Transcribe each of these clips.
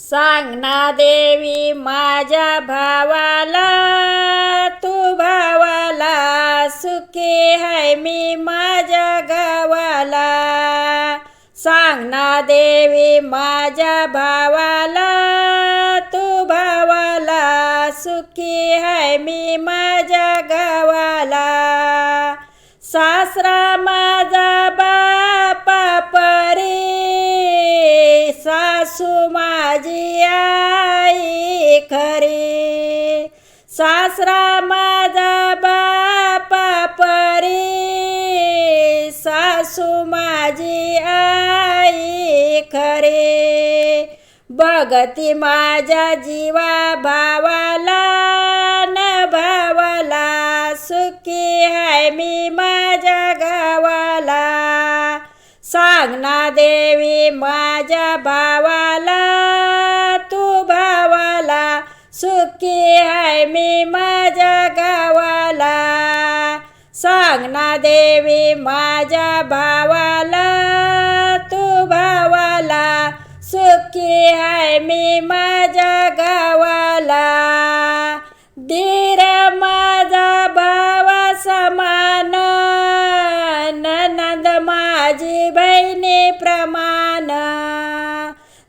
सांग ना देवी माझ्या भावाला तू भावाला सुखी आहे मी माझ्या गावाला. सांग ना देवी माझ्या भावाला तू भावाला सुखी आहे मी माझ्या गावाला. सासरा माझा बापा परी सासू मा सासरा माझा बापा परी. सासू माझी आई खरे. बघती माझ्या जीवा भावाला न भावाला सुखी आहे मी माझ्या गावाला. सांग ना देवी माझ्या भावा सुखी आहे मी माझ्या गावाला. सांग ना देवी माझ्या भावाला तू भावाला. सुखी आहे मी माझ्या गावाला. धीर माझा भावा समान ननंद माझी बहिणी प्रमाण.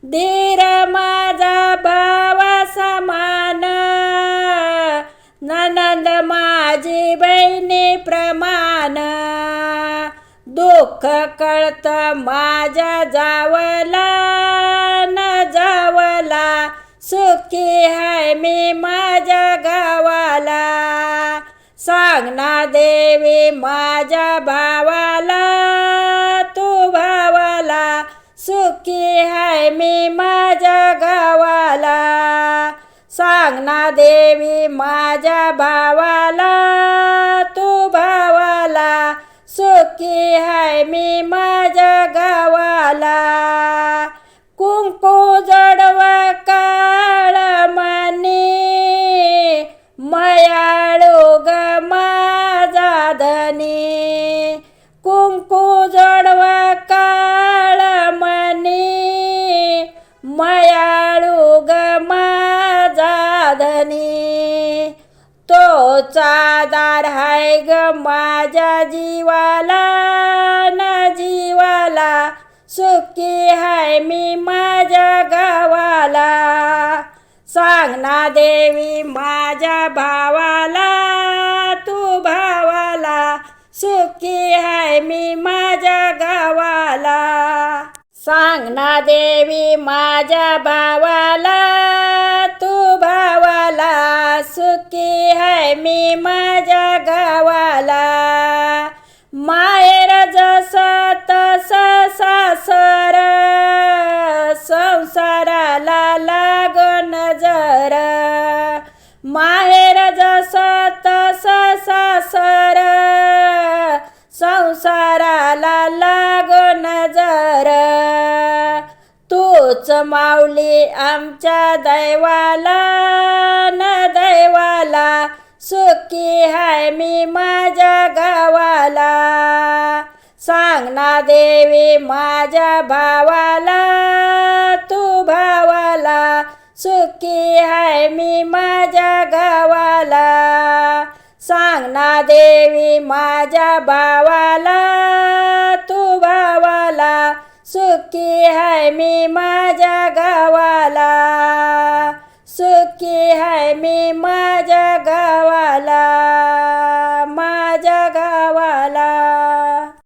धीर मा माझी बहिणी प्रमाण. दुःख कळत माझ्या जावला न जावला. सुखी आहे मी माझ्या गावाला. सांगना देवी माझ्या भावाला. देवी माझ्या भावाला तू भावाला सुखी आहे मी माझ्या गावाला. कुंकू पार हाय ग माझ्या जीवाला ना जीवाला. सुखी हाय मी माझ्या गावाला. सांग ना देवी माझ्या भावाला तू भावाला. सुखी हाय मी माझ्या गावाला. सांग ना देवी माझ्या भावाला सुखी मी माझ्या गावाला. माहेर जसं तसं सासर संसाराला लागन जर. माहेर जसं तसं सासर संसाराला लागन जर. तूच माऊली आमच्या दैवाला न दैवाला सुखी हाय मी माझ्या गावाला. सांग ना देवी माझ्या भावाला तू भावाला. सुखी हाय मी माझ्या गावाला. सांग ना देवी माझ्या भावाला तू भावाला. सुखी हाय मी माझ्या गावाला. दुःखी हाय मी माझ्या गावाला.